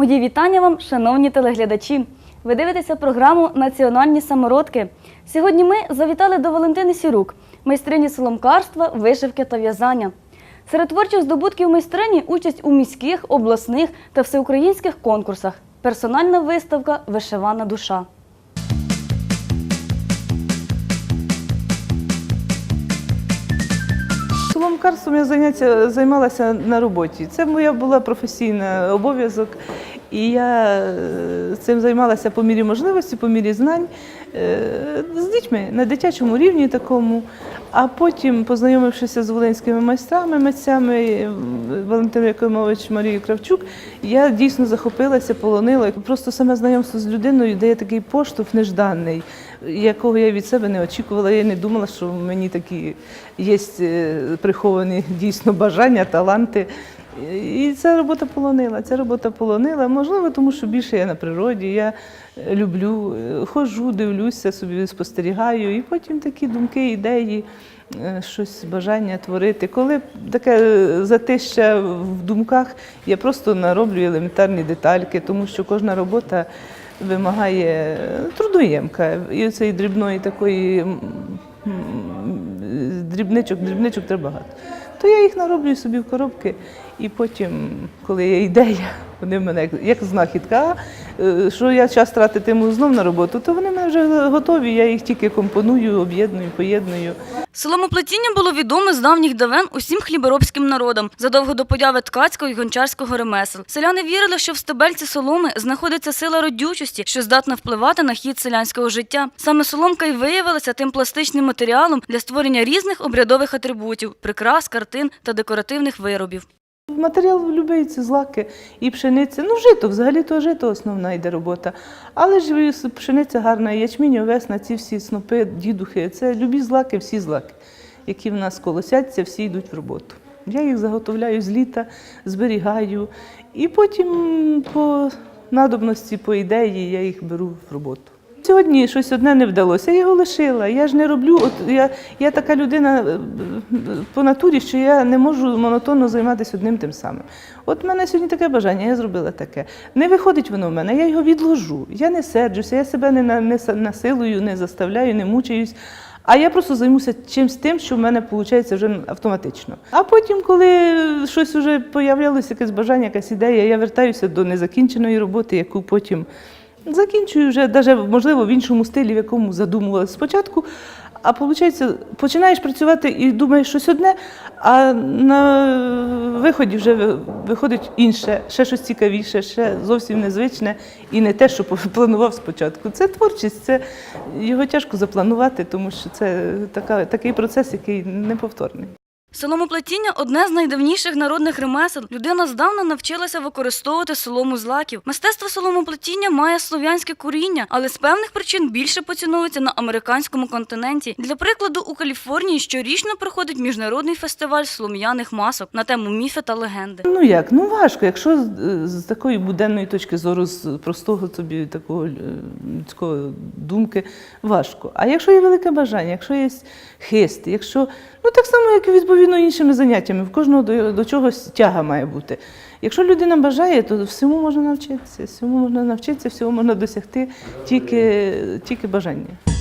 Мої вітання вам, шановні телеглядачі. Ви дивитеся програму Національні самородки. Сьогодні ми завітали до Валентини Сірук, майстрині соломкарства, вишивки та в'язання. Серед творчих здобутків майстрині участь у міських, обласних та всеукраїнських конкурсах. Персональна виставка Вишивана душа. Соломкарством я займалася на роботі. Це моя була професійна обов'язок, і я е, цим займалася по мірі можливості, по мірі знань е, з дітьми на дитячому рівні такому. А потім, познайомившися з волинськими майстрами, митцями е, Валентиною Якимович, Марією Кравчук, я дійсно захопилася, полонила. Просто саме знайомство з людиною дає такий поштовх нежданий, якого я від себе не очікувала. Я не думала, що в мені такі є приховані дійсно бажання, таланти. І ця робота полонила. Ця робота полонила. Можливо, тому що більше я на природі. Я е, люблю, е, ходжу, дивлюся, собі спостерігаю, і потім такі думки, ідеї, е, щось бажання творити. Коли таке затища в думках, я просто нароблю елементарні детальки, тому що кожна робота вимагає трудоємка. І цієї дрібної такої дрібничок, дрібничок треба багато. То я їх нароблю собі в коробки, і потім, коли є ідея, вони в мене як, знахідка. Е, Що я час тратитиму знов на роботу, то вони в мене вже готові. Я їх тільки компоную, об'єдную, поєдную. Соломоплетіння було відоме з давніх давен усім хліборобським народам задовго до появи ткацького і гончарського ремесел. Селяни вірили, що в стебельці соломи знаходиться сила родючості, що здатна впливати на хід селянського життя. Саме соломка й виявилася тим пластичним матеріалом для створення різних обрядових атрибутів, прикрас, картин та декоративних виробів. Матеріал любий це злаки і пшениця. Ну, жито, взагалі то жито основна йде робота. Але ж пшениця гарна, ячмінь, овес, на ці всі снопи, дідухи. Це любі злаки, всі злаки, які в нас колосяться, всі йдуть в роботу. Я їх заготовляю з літа, зберігаю, і потім по надобності, по ідеї я їх беру в роботу. Сьогодні щось одне не вдалося, я його лишила. Я ж не роблю. От я, я така людина е, по натурі, що я не можу монотонно займатися одним тим самим. От в мене сьогодні таке бажання, я зробила таке. Не виходить воно в мене, я його відложу. Я не серджуся, я себе не, не насилую, не заставляю, не мучаюсь. А я просто займуся чимось тим, що в мене виходить вже автоматично. А потім, коли щось вже появлялося, якесь бажання, якась ідея, я вертаюся до незакінченої роботи, яку потім закінчую вже, навіть, можливо, в іншому стилі, в якому задумувалася спочатку. А виходить, починаєш працювати і думаєш щось одне, а на виході вже виходить інше, ще щось цікавіше, ще зовсім незвичне і не те, що планував спочатку. Це творчість, це його тяжко запланувати, тому що це така, такий процес, який неповторний. Соломоплетіння одне з найдавніших народних ремесел. Людина здавна навчилася використовувати солому з лаків. Мистецтво соломоплетіння має слов'янське коріння, але з певних причин більше поціновується на американському континенті. Для прикладу, у Каліфорнії щорічно проходить міжнародний фестиваль солом'яних масок на тему міфи та легенди. Ну як? Ну важко, якщо з, з такої буденної точки зору, з простого тобі такого е, людського думки, важко. А якщо є велике бажання, якщо є хист, якщо ну так само, як і відповідно іншими заняттями, в кожного до, до чогось тяга має бути. Якщо людина бажає, то всьому можна навчитися, всьому можна навчитися, всього можна досягти тільки, тільки бажання.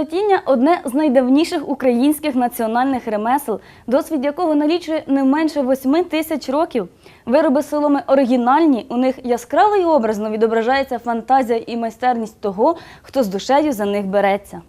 Соломоплетіння одне з найдавніших українських національних ремесел, досвід якого налічує не менше восьми тисяч років. Вироби соломи оригінальні, у них яскраво і образно відображається фантазія і майстерність того, хто з душею за них береться.